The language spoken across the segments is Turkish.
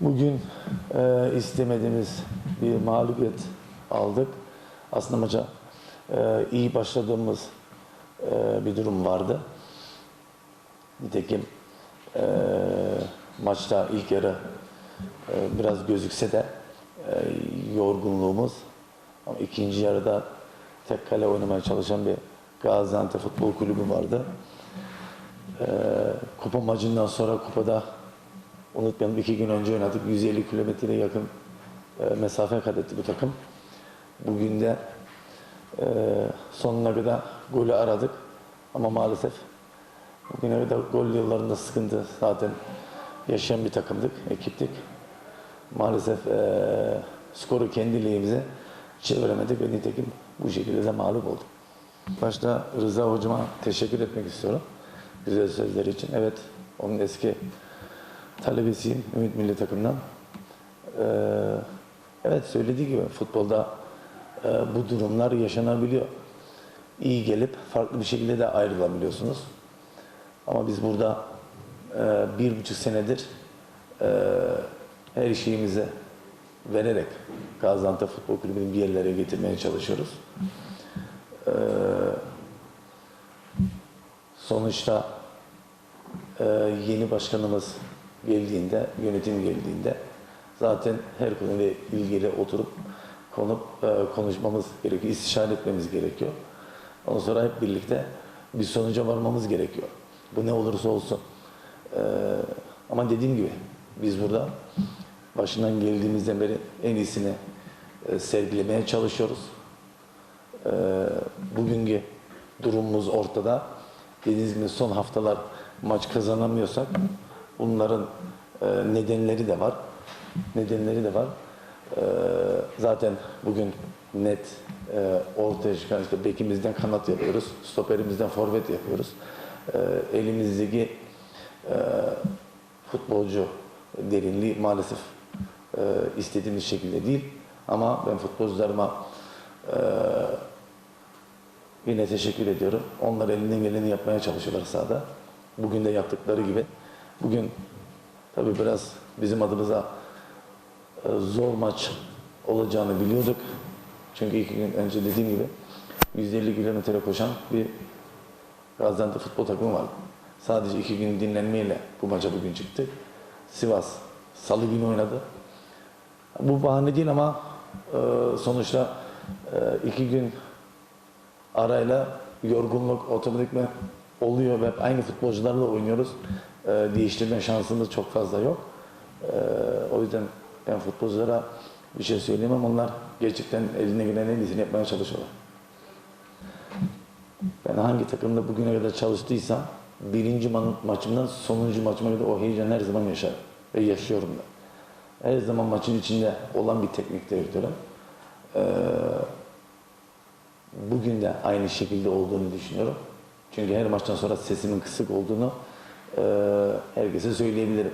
Bugün e, istemediğimiz bir mağlubiyet aldık. Aslında maça e, iyi başladığımız e, bir durum vardı. Nitekim e, maçta ilk yarı e, biraz gözükse de e, yorgunluğumuz ama ikinci yarıda tek kale oynamaya çalışan bir Gaziantep Futbol Kulübü vardı. E, kupa maçından sonra kupada unutmayalım iki gün önce oynadık. 150 kilometreye yakın e, mesafe kat etti bu takım. Bugün de e, sonuna kadar golü aradık ama maalesef bugüne kadar gol yıllarında sıkıntı zaten yaşayan bir takımdık, ekiptik. Maalesef e, skoru kendi lehimize çeviremedik ve nitekim bu şekilde de mağlup olduk. Başta Rıza hocama teşekkür etmek istiyorum. Güzel sözleri için. Evet, onun eski talebesiyim Ümit Milli Takım'dan. Ee, evet söylediği gibi futbolda e, bu durumlar yaşanabiliyor. İyi gelip farklı bir şekilde de ayrılabiliyorsunuz. Ama biz burada e, bir buçuk senedir e, her şeyimizi vererek Gaziantep Futbol Kulübü'nü bir yerlere getirmeye çalışıyoruz. Ee, sonuçta e, yeni başkanımız geldiğinde, yönetim geldiğinde zaten her konuyla ilgili oturup konup e, konuşmamız gerekiyor, istişare etmemiz gerekiyor. Ondan sonra hep birlikte bir sonuca varmamız gerekiyor. Bu ne olursa olsun. E, ama dediğim gibi biz burada başından geldiğimizden beri en iyisini e, sergilemeye çalışıyoruz. E, bugünkü durumumuz ortada. Dediğiniz gibi son haftalar maç kazanamıyorsak bunların e, nedenleri de var. Nedenleri de var. E, zaten bugün net e, ortaya çıkan işte bekimizden kanat yapıyoruz. Stoperimizden forvet yapıyoruz. E, elimizdeki e, futbolcu derinliği maalesef e, istediğimiz şekilde değil. Ama ben futbolcularıma e, yine teşekkür ediyorum. Onlar elinden geleni yapmaya çalışıyorlar sahada. Bugün de yaptıkları gibi. Bugün tabii biraz bizim adımıza e, zor maç olacağını biliyorduk. Çünkü iki gün önce dediğim gibi 150 kilometre koşan bir Gaziantep futbol takımı vardı. Sadece iki gün dinlenmeyle bu maça bugün çıktı. Sivas salı günü oynadı. Bu bahane değil ama e, sonuçta e, iki gün arayla yorgunluk otomatikman oluyor ve aynı futbolcularla oynuyoruz. E, değiştirme şansımız çok fazla yok. E, o yüzden ben futbolculara bir şey söyleyemem. Onlar gerçekten eline gelen en iyisini yapmaya çalışıyorlar. Ben hangi takımda bugüne kadar çalıştıysam birinci ma- maçımdan sonuncu maçıma kadar o heyecanı her zaman yaşarım ve yaşıyorum da. Her zaman maçın içinde olan bir teknik direktörüm. Ee, bugün de aynı şekilde olduğunu düşünüyorum. Çünkü her maçtan sonra sesimin kısık olduğunu e, herkese söyleyebilirim.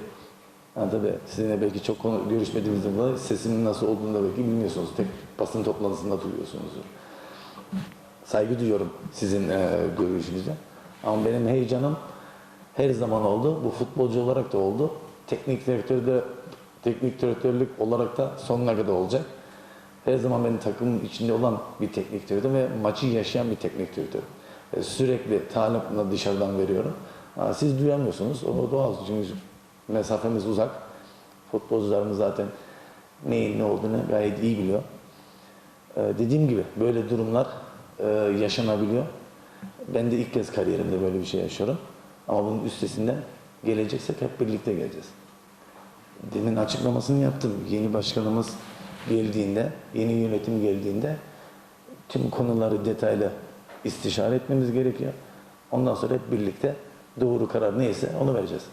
Ha, tabii sizinle belki çok konu, görüşmediğimizden dolayı sesimin nasıl olduğunu da belki bilmiyorsunuz. Tek basın toplantısında duyuyorsunuzdur. Saygı duyuyorum sizin e, görüşünüze. Ama benim heyecanım her zaman oldu. Bu futbolcu olarak da oldu. Teknik direktörde teknik direktörlük olarak da sonuna kadar olacak. Her zaman benim takımın içinde olan bir teknik direktör ve maçı yaşayan bir teknik direktör. E, sürekli talimle dışarıdan veriyorum. Ha, siz duyamıyorsunuz. O doğal çünkü mesafemiz uzak. Futbolcularımız zaten neyin ne olduğunu gayet iyi biliyor. Ee, dediğim gibi böyle durumlar e, yaşanabiliyor. Ben de ilk kez kariyerimde böyle bir şey yaşıyorum. Ama bunun üstesinden geleceksek hep birlikte geleceğiz. Demin açıklamasını yaptım. Yeni başkanımız geldiğinde, yeni yönetim geldiğinde tüm konuları detaylı istişare etmemiz gerekiyor. Ondan sonra hep birlikte doğru karar neyse onu vereceğiz.